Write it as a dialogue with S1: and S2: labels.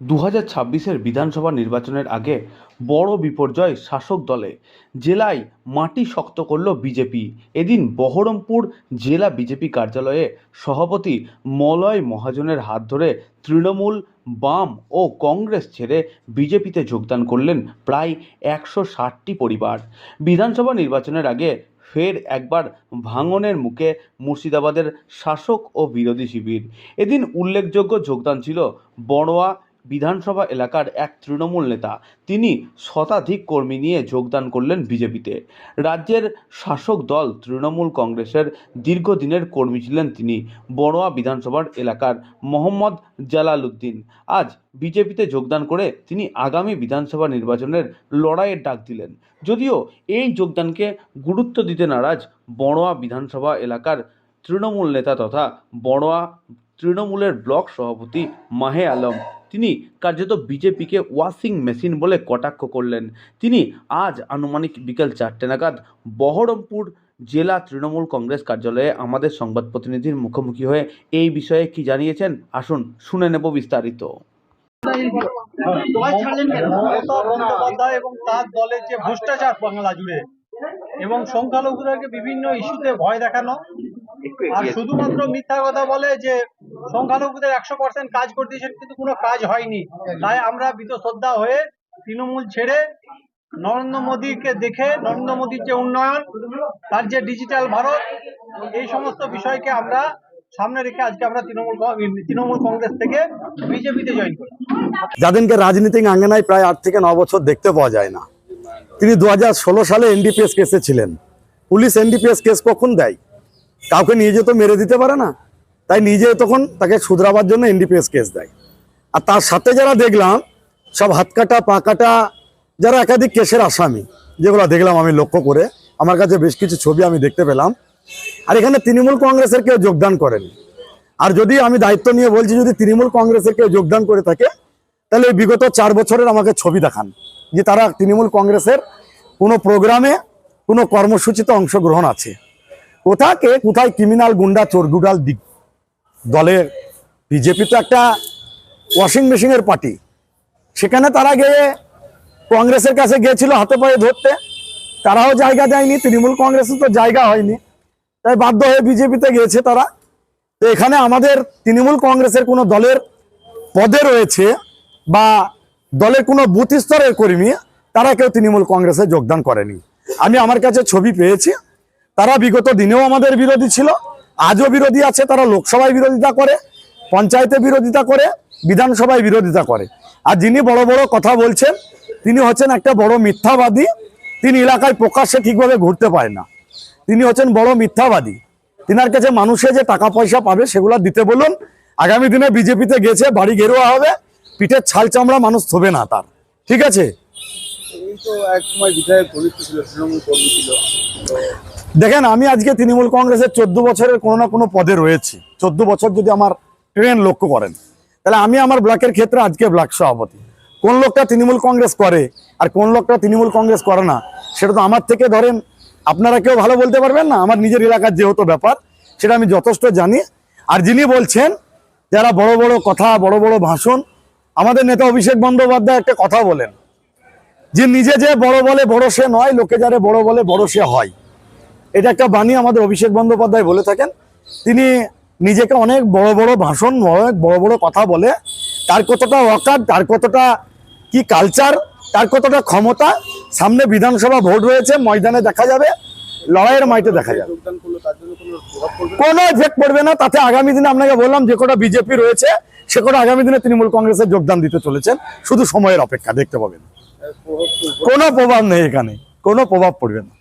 S1: দু হাজার ছাব্বিশের বিধানসভা নির্বাচনের আগে বড় বিপর্যয় শাসক দলে। জেলায় মাটি শক্ত করল বিজেপি। এদিন বহরমপুর জেলা বিজেপি কার্যালয়ে সভাপতি মলয় মহাজনের হাত ধরে তৃণমূল, বাম ও কংগ্রেস ছেড়ে বিজেপিতে যোগদান করলেন প্রায় একশো ষাটটি পরিবার। বিধানসভা নির্বাচনের আগে ফের একবার ভাঙনের মুখে মুর্শিদাবাদের শাসক ও বিরোধী শিবির। এদিন উল্লেখযোগ্য যোগদান ছিল বড়োয়া বিধানসভা এলাকার এক তৃণমূল নেতা। তিনি শতাধিক কর্মী নিয়ে যোগদান করলেন বিজেপিতে। রাজ্যের শাসক দল তৃণমূল কংগ্রেসের দীর্ঘদিনের কর্মী ছিলেন তিনি। বড়োয়া বিধানসভার এলাকার মোহাম্মদ জালালউদ্দিন। আজ বিজেপিতে যোগদান করে তিনি আগামী বিধানসভা নির্বাচনের লড়াইয়ের ডাক দিলেন। যদিও এই যোগদানকে গুরুত্ব দিতে নারাজ বড়োয়া বিধানসভা এলাকার তৃণমূল নেতা তথা বড়োয়া তৃণমূলের ব্লক সভাপতি মাহে আলম। তিনি কার্যত বিজেপিকে ওয়াশিং মেশিন বলে কটাক্ষ করলেন। তিনি আজ আনুমানিক বিকেল চারটে নাগাদ বহরমপুর জেলা তৃণমূল কংগ্রেস কার্যালয়ে আমাদের সংবাদ প্রতিনিধির মুখোমুখি হয়ে এই বিষয়ে কি জানিয়েছেন? আসুন শুনে নেব বিস্তারিত।
S2: মমতা বন্দ্যোপাধ্যায় এবং তার দলের যে ভ্রষ্টাচার বাংলা জুড়ে এবং সংখ্যালঘুদেরকে বিভিন্ন ইস্যুতে ভয় দেখানো আর শুধুমাত্র মিথ্যা কথা বলে যে সংখ্যালঘুদের একশো পার্সেন্ট কাজ করে দিয়েছেন, কিন্তু কোনো কাজ হয়নি। তাই আমরা বিত শ্রদ্ধা হয়ে তৃণমূল ছেড়ে নরেন্দ্র মোদীকে দেখে, নরেন্দ্র মোদীর যে উন্নয়ন, তার যে ডিজিটাল ভারত, এই সমস্ত বিষয়কে আমরা সামনে রেখে আজকে আমরা তৃণমূল তৃণমূল কংগ্রেস থেকে বিজেপিতে জয়েন করি।
S3: যাদেরকে রাজনীতিক আঙ্গনায় প্রায় আট থেকে ন বছর দেখতে পাওয়া যায় না। তিনি দু হাজার ষোলো সালে এনডিপিএস কেসে ছিলেন। পুলিশ এনডিপিএস কেস কখন দেয়? কাউকে নিয়ে যেত মেরে দিতে পারে না। তাই নিজে তখন তাকে শুধরাবার জন্য এনডিপিএস কেস দেয়। আর তার সাথে যারা দেখলাম, সব হাত কাটা, পা কাটা, যারা একাধিক কেসের আসামি, যেগুলো দেখলাম আমি লক্ষ্য করে, আমার কাছে বেশ কিছু ছবি আমি দেখতে পেলাম। আর এখানে তৃণমূল কংগ্রেসের কেউ যোগদান করেনি। আর যদি আমি দায়িত্ব নিয়ে বলছি, যদি তৃণমূল কংগ্রেসের কেউ যোগদান করে থাকে, তাহলে এই বিগত চার বছরের আমাকে ছবি দেখান, যে তারা তৃণমূল কংগ্রেসের কোনো প্রোগ্রামে, কোনো কর্মসূচিতে অংশগ্রহণ আছে। কোথাকে? কোথায়? ক্রিমিনাল গুন্ডা, চোরগুডাল, দিক দলে বিজেপি তো একটা ওয়াশিং মেশিনের পার্টি সেখানে তারা গিয়ে কংগ্রেসের কাছে গিয়েছিল হাতে পায়ে ধরতে। তারাও জায়গা দেয়নি, তৃণমূল কংগ্রেসে তো জায়গা হয়নি। তাই বাধ্য হয়ে বিজেপিতে গিয়েছে তারা। তো এখানে আমাদের তৃণমূল কংগ্রেসের কোনো দলের পদে রয়েছে বা দলের কোনো বুথ স্তরের কর্মী, তারা কেউ তৃণমূল কংগ্রেসে যোগদান করেনি। আমি আমার কাছে ছবি পেয়েছি। তারা বিগত দিনেও আমাদের বিরোধী ছিল। আজও বিরোধী আছে, তারা লোকসভায় বিরোধিতা করে, পঞ্চায়েতে বিরোধিতা করে, বিধানসভায় বিরোধিতা করে। আর যিনি বড় বড় কথা বলছেন, তিনি হচ্ছেন একটা বড় মিথ্যাবাদী। তিনি এলাকায় প্রকাশ্যে ঠিকভাবে ঘুরতে পারে না। তিনি হচ্ছেন বড় মিথ্যাবাদী। তিনার কাছে মানুষে যে টাকা পয়সা পাবে, সেগুলো দিতে বলুন। আগামী দিনে বিজেপিতে গেছে, বাড়ি গেরুয়া হবে, পিঠের ছাল চামড়া মানুষ থবে না তার। ঠিক আছে? দেখেন, আমি আজকে তৃণমূল কংগ্রেসের চোদ্দ বছরের কোনো না কোনো পদে রয়েছি। চোদ্দ বছর যদি আমার ট্রেন লক্ষ্য করেন, তাহলে আমি আমার ব্লকের ক্ষেত্রে আজকে ব্লক সভাপতি। কোন লোকটা তৃণমূল কংগ্রেস করে আর কোন লোকটা তৃণমূল কংগ্রেস করে না, সেটা তো আমার থেকে ধরেন, আপনারা কেউ ভালো বলতে পারবেন না, আমার নিজের এলাকার যেহেতু ব্যাপার, সেটা আমি যথেষ্ট জানি। আর যিনি বলছেন, যারা বড় বড় কথা, বড় বড় ভাষণ, আমাদের নেতা অভিষেক বন্দ্যোপাধ্যায় একটা কথা বলেন, যে নিজে যে বড় বলে বড় সে নয়, লোকে যারে বড় বলে বড় সে হয়। এটা একটা বাণী আমাদের অভিষেক বন্দ্যোপাধ্যায় বলে থাকেন। তিনি নিজেকে অনেক বড় বড় ভাষণ, অনেক বড় বড় কথা বলে, তার কতটা ওয়াকার তার কতটা কি কালচার তার কতটা ক্ষমতা, সামনে বিধানসভা ভোট রয়েছে, ময়দানে দেখা যাবে, লড়াইয়ের মাইটে দেখা যাবে।
S4: কোনো?
S3: এফেক্ট পড়বে না, তাতে আগামী দিনে আপনাকে বললাম, যে কটা বিজেপি রয়েছে, সে কটা আগামী দিনে তৃণমূল কংগ্রেসে যোগদান দিতে চলেছেন। শুধু সময়ের অপেক্ষা, দেখতে পাবেন। কোনো প্রভাব নেই এখানে, কোনো প্রভাব পড়বে না।